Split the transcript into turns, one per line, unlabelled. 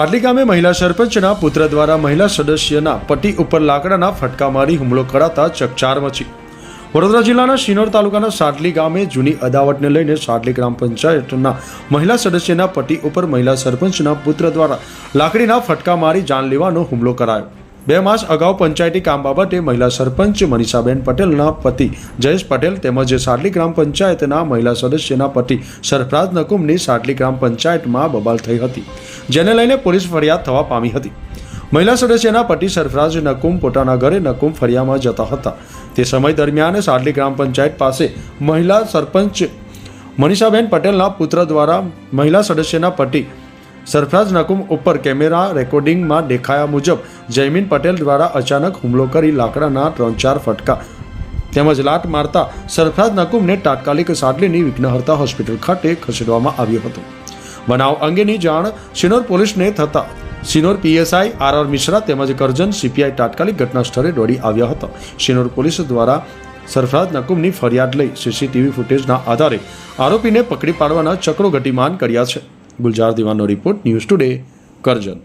સાડલી ગામે મહિલા સરપંચના પુત્ર દ્વારા મહિલા સદસ્યના પતિ ઉપર લાકડાના ફટકા મારી હુમલો કરાતા ચકચાર મચી. વડોદરા જિલ્લાના શિનોર તાલુકાના સાડલી ગામે જૂની અદાવતને લઈને સાડલી ગ્રામ પંચાયતના મહિલા સદસ્યના પતિ ઉપર મહિલા સરપંચના પુત્ર દ્વારા લાકડીના ફટકા મારી જાન લેવાનો હુમલો કરાયો. બે માસ અગાઉ પંચાયતી કામ બાબતે મહિલા સરપંચ મનીષાબેન પટેલના પતિ જયેશ પટેલ તેમજ સાડલી ગ્રામ પંચાયતના મહિલા સદસ્યના પતિ સરફરાજ નકુમની સાડલી ગ્રામ પંચાયતમાં બબાલ થઈ હતી, જેને લઈને પોલીસ ફરિયાદ થવા પામી હતી. મહિલા સદસ્યના પતિ સરફરાજ નકુમ પોતાના ઘરે નકુમ ફરિયામાં જતા હતા. તે સમય દરમિયાન સાડલી ગ્રામ પંચાયત પાસે મહિલા સરપંચ મનીષાબેન પટેલના પુત્ર દ્વારા મહિલા સદસ્યના પતિ સરફરાજ નકુમ ઉપર કેમેરા રેકોર્ડિંગમાં દેખાયા મુજબ, જયમીન પટેલ દ્વારા અચાનક હુમલો કરી લાકડાના ત્રણ ચાર ફટકા. તેમજ લાટ મારતા સરફરાજ નકુમને તાત્કાલિક સાડલીની વિઘ્નહર્તા હોસ્પિટલ ખાતે ખસેડવામાં આવ્યો હતો. બનાવ અંગેની જાણ સિનોર પોલીસને થતા Sinor PSI R R Mishra તેમજ કરજન સીપીઆઈ તાત્કાલિક ઘટના સ્થળે દોડી આવ્યા હતા. સિનોર પોલીસ દ્વારા સરફરાજ નકુમની ફરિયાદ લઈ સીસીટીવી ફૂટેજના આધારે આરોપીને પકડી પાડવાના ચક્રો ગતિમાન કર્યા છે. ગુલજાર દિવાનો રિપોર્ટ ન્યૂઝ ટુડે કરજણ.